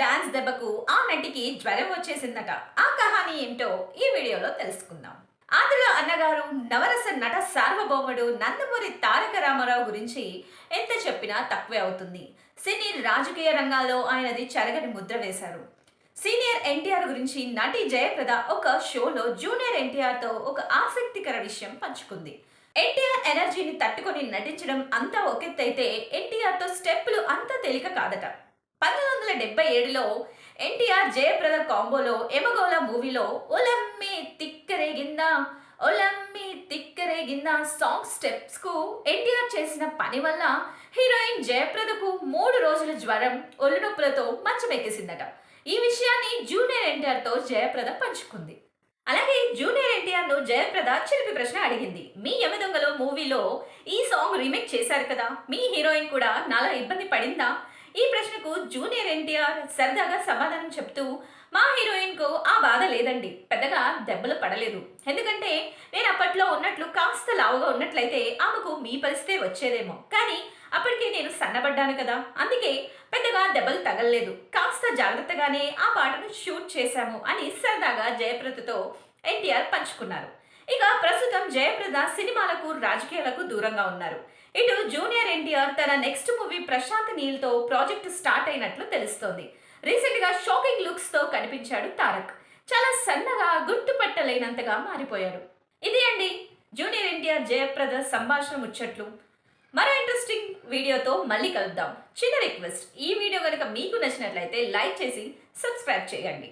Dance దెబ్బకు ఆ నటికి జ్వరం వచ్చేసిందట. ఆ కహాని ఏంటో ఈ వీడియోలో తెలుసుకుందాం. ఆంధ్ర అన్నగారు నవరస నట సార్వభౌముడు నందమూరి తారక రామారావు గురించి ఎంత చెప్పినా తక్కువే అవుతుంది. సినీ రాజకీయ రంగాల్లో ఆయనది చెరగని ముద్ర వేశారు. సీనియర్ ఎన్టీఆర్ గురించి నటి జయప్రద ఒక షోలో జూనియర్ ఎన్టీఆర్తో ఒక ఆసక్తికర విషయం పంచుకుంది. ఎన్టీఆర్ ఎనర్జీని తట్టుకొని నటించడం అంతా ఒకెత్తైతే ఎన్టీఆర్తో స్టెప్పులు అంత తేలిక కాదట. పంతొమ్మిది వందల డెబ్బై ఏడులో ఎన్టీఆర్ జయప్రద కాంబోలో ఎమగోల మూవీలో ఒలమ్మి తిక్కరేగిందా ఒలమ్మి తిక్కరేగిందా సాంగ్ స్టెప్స్కు ఎన్టీఆర్ చేసిన పని వల్ల హీరోయిన్ జయప్రదకు మూడు రోజుల జ్వరం ఒళ్ళు నొప్పులతో మంచమెక్కేసిందట ఈ విషయాన్ని జూనియర్ ఎన్టీఆర్తో జయప్రద పంచుకుంది. అలాగే జూనియర్ ఎన్టీఆర్ను జయప్రద చిలిపి ప్రశ్న అడిగింది. మీ యమదొంగలో మూవీలో ఈ సాంగ్ రీమేక్ చేశారు కదా? మీ హీరోయిన్ కూడా నాలా ఇబ్బంది పడిందా? ఈ ప్రశ్నకు జూనియర్ ఎన్టీఆర్ సరదాగా సమాధానం చెప్తూ మా హీరోయిన్కు ఆ బాధ లేదండి. పెద్దగా దెబ్బలు పడలేదు. ఎందుకంటే నేను అప్పట్లో ఉన్నట్లు కాస్త లావుగా ఉన్నట్లయితే ఆమెకు మీ పరిస్థితే వచ్చేదేమో. కానీ అప్పటికే నేను సన్నబడ్డాను కదా. అందుకే పెద్దగా దెబ్బలు తగలలేదు. కాస్త జాగ్రత్తగానే ఆ పాటను షూట్ చేశాము అని సరదాగా జయప్రదతో ఎన్టీఆర్ పంచుకున్నారు. ఇక ప్రస్తుతం జయప్రద సినిమాలకు రాజకీయాలకు దూరంగా ఉన్నారు. ఇటు జూనియర్ ఎన్టీఆర్ తన నెక్స్ట్ మూవీ ప్రశాంత్ నీల్తో ప్రాజెక్ట్ స్టార్ట్ అయినట్లు తెలుస్తోంది. రీసెంట్గా షాకింగ్ లుక్స్తో కనిపించాడు తారక్. చాలా సన్నగా గుర్తుపట్టలేనంతగా మారిపోయాడు. ఇది అండి జూనియర్ ఎన్టీఆర్ జయప్రద సంభాషణ ముచ్చట్లు. మరో ఇంట్రెస్టింగ్ వీడియోతో మళ్ళీ కలుద్దాం. చిన్న రిక్వెస్ట్ ఈ వీడియో కనుక మీకు నచ్చినట్లయితే లైక్ చేసి సబ్స్క్రైబ్ చేయండి.